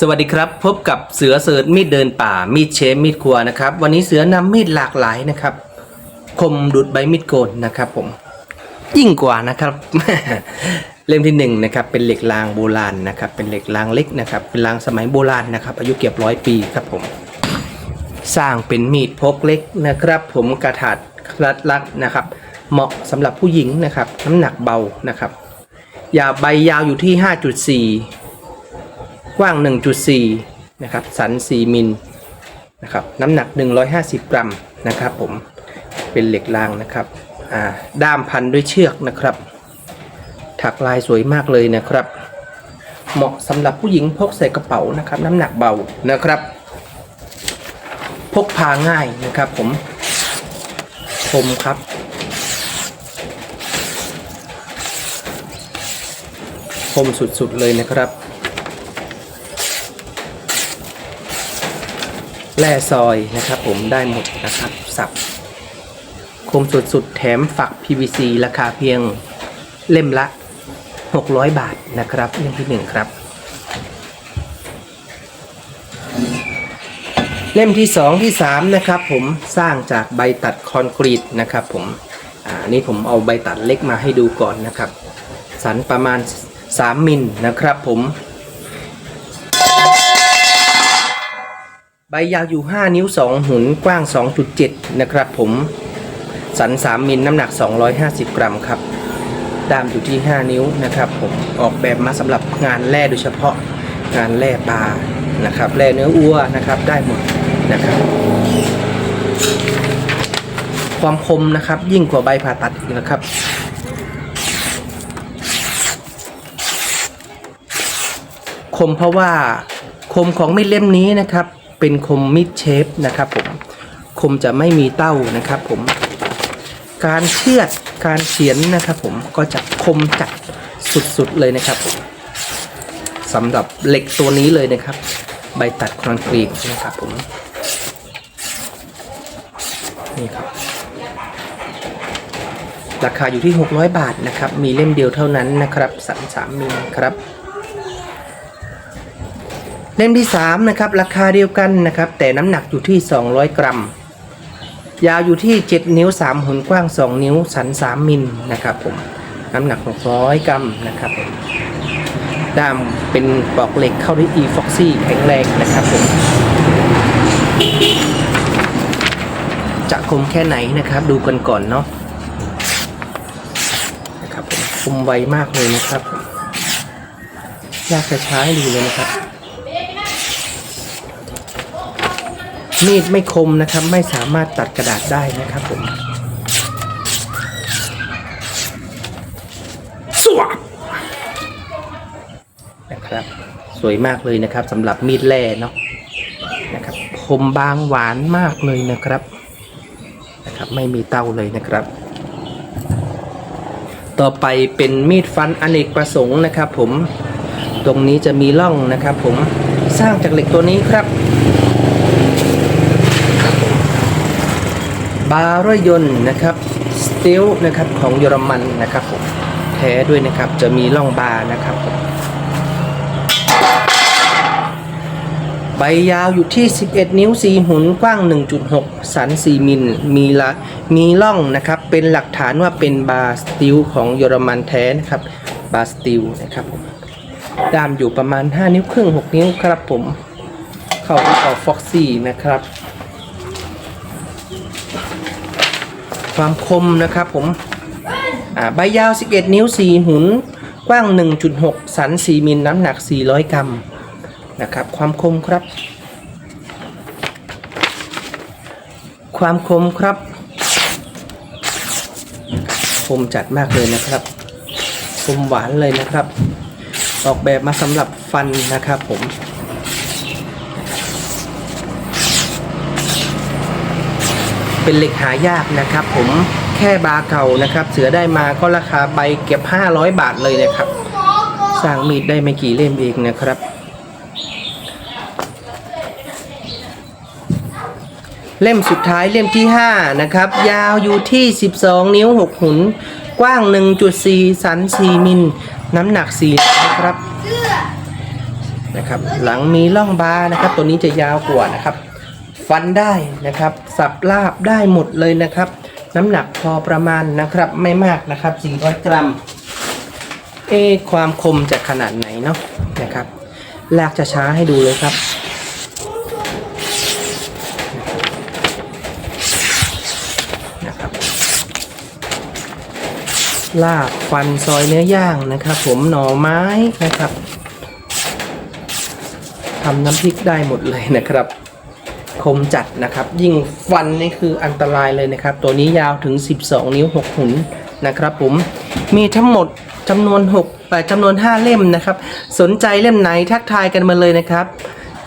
สวัสดีครับ พบกับเสือเสิร์ชมีดเดินป่า มีดเชฟมีดครัวนะครับ วันนี้เสือนำมีดหลากหลายนะครับ คมดุดใบมีดโกนนะครับ ผม ยิ่งกว่านะครับ เล่มที่หนึ่งนะครับ เป็นเหล็กรางโบราณนะครับ เป็นเหล็กรางเล็กนะครับ เป็นรางสมัยโบราณนะครับ อายุเกือบร้อยปีครับผม สร้างเป็นมีดพกเล็กนะครับ ผมกระถาดรัดรัดนะครับ เหมาะสำหรับผู้หญิงนะครับ น้ำหนักเบานะครับ ยาวใบยาวอยู่ที่ 5.4 กว้าง 1.4 นะครับ สัน 4 มิลนะครับ น้ำหนัก 150 กรัมนะครับผม เป็นเหล็กรางนะครับ ด้ามพันด้วยเชือกนะครับ ถักลายสวยมากเลยนะครับ เหมาะสำหรับผู้หญิงพกใส่กระเป๋านะครับ น้ำหนักเบานะครับ พกพาง่ายนะครับผมคมครับคมสุดๆเลยนะครับ แร่ซอยนะครับผมได้หมดนะครับสับคมสุดๆแถมฝัก PVC ราคาเพียงเล่มละ 600 บาทนะครับเล่มที่ 1 ครับ เล่มที่ 2 ที่ 3 นะครับผมสร้างจากใบตัดคอนกรีตนะครับผมอ่านี่ผมเอาใบตัดเล็กมาให้ดูก่อนนะครับ สันประมาณ 3 มิลนะครับผม บยาวอยู่ 5 นิ้ว 2 หุนกว้าง 2.7 นะครับผม สัน 3 มิลน้ำหนัก 250 กรัมครับ ด้ามอยู่ที่ 5 นิ้วนะครับผม ออกแบบมาสำหรับงานแร่โดยเฉพาะงานแร่ปลานะครับแร่เนื้อวัวนะครับได้หมดนะครับ ความคมนะครับยิ่งกว่าใบผ่าตัดอีกนะครับคมเพราะว่าคมของมีดเล่มนี้นะครับ เป็นคมมีดเชฟนะครับผมคมจะไม่มีเต้านะครับผมการเชือดการเขียนนะครับผมก็จะคมจัดสุดๆเลยนะครับผมสำหรับเหล็กตัวนี้เลยนะครับ ใบตัดคอนกรีตนะครับผมนี่ครับราคาอยู่ที่ 600 บาทนะครับ มีเล่มเดียวเท่านั้นนะครับสันสามมิลครับ เล่มที่3นะครับราคาเดียวกันนะครับ แต่น้ำหนักอยู่ที่ 200 กรัม ยาวอยู่ที่ 7 นิ้ว 3หุ่นกว้าง 2 นิ้ว สัน 3 มิลนะครับผมน้ำหนัก 600 กรัมนะครับผมด้ามเป็นปลอกเหล็กเข้าด้วย e foxy แข็งแรงนะครับผมจะคมแค่ไหนนะครับ ดูกันก่อนเนาะนะครับผมคมไวมากเลยนะครับยากจะใช้ดูเลยนะครับ มีดไม่คมนะครับ ไม่สามารถตัดกระดาษได้นะครับผมสวบนะครับ สวยมากเลยนะครับสำหรับมีดแร่เนาะนะครับคมบางหวานมากเลยนะครับนะครับไม่มีเต้าเลยนะครับ ต่อไปเป็นมีดฟันอเนกประสงค์นะครับ ผมตรงนี้จะมีร่องนะครับ ผมสร้างจากเหล็กตัวนี้ครับ บารยนต์นะครับสตีลนะครับของเยอรมันนะครับผมแท้ด้วยนะครับจะมีร่องบาร์นะครับผมใบยาวอยู่ที่ 11 นิ้ว 4 หุนกว้าง 1.6 สัน 4 มิล มีละมีร่องนะครับ เป็นหลักฐานว่าเป็นบาร์สตีลของเยอรมันแท้นะครับ บาร์สตีลนะครับผมด้ามอยู่ประมาณ 5 นิ้วครึ่ง 6 นิ้วครับผม เข้าออกฟ็อกซี่นะครับ ความคมนะครับผมอ่าใบยาว 11 นิ้ว 4 หุน กว้าง 1.6 สัน 4 มิล น้ำหนัก 400 กรัมนะครับ ความคมครับ ความคมครับ คมจัดมากเลยนะครับ คมหวานเลยนะครับ ออกแบบมาสำหรับฟันนะครับผม เป็นเหล็กหายากนะครับผมแค่บาเก่านะครับ เสือได้มาก็ราคาใบเก็บ 500 บาทเลยนะครับ สร้างมีดได้ไม่กี่เล่มเองนะครับ เล่มสุดท้ายเล่มที่ 5 นะครับ ยาวอยู่ที่ 12 นิ้ว 6 หุน กว้าง 1.4 สัน 4 มิล น้ำหนัก 4 นะครับนะครับ หลังมีร่องบานะครับ ตัวนี้จะยาวกว่านะครับ ฟันได้นะครับ สับลาบได้หมดเลยนะครับ น้ำหนักพอประมาณนะครับ ไม่มากนะครับ 400 กรัม เอความคมจะขนาดไหนเนาะนะครับลากจะช้าให้ดูเลยครับนะครับ ลากฟันซอยเนื้อย่างนะครับ ผมหน่อไม้นะครับทำน้ำพริกได้หมดเลยนะครับ คมจัดนะครับ ยิ่งฟันนี่คืออันตรายเลยนะครับ ตัวนี้ยาวถึง 12 นิ้ว 6 หุนนะครับผม มีทั้งหมดจำนวน6จำนวน 5 เล่มนะครับ สนใจเล่มไหนทักทายกันมาเลยนะครับ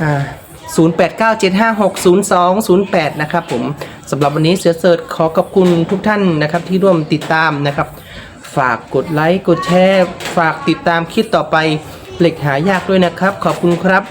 อ่า0897560208 นะครับผมสำหรับวันนี้เสือเสิร์ชขอขอบคุณทุกท่านนะครับที่ร่วมติดตามนะครับ ฝากกดไลค์กดแชร์ ฝากติดตามคลิปต่อไปเหล็กหายากด้วยนะครับ ขอบคุณครับ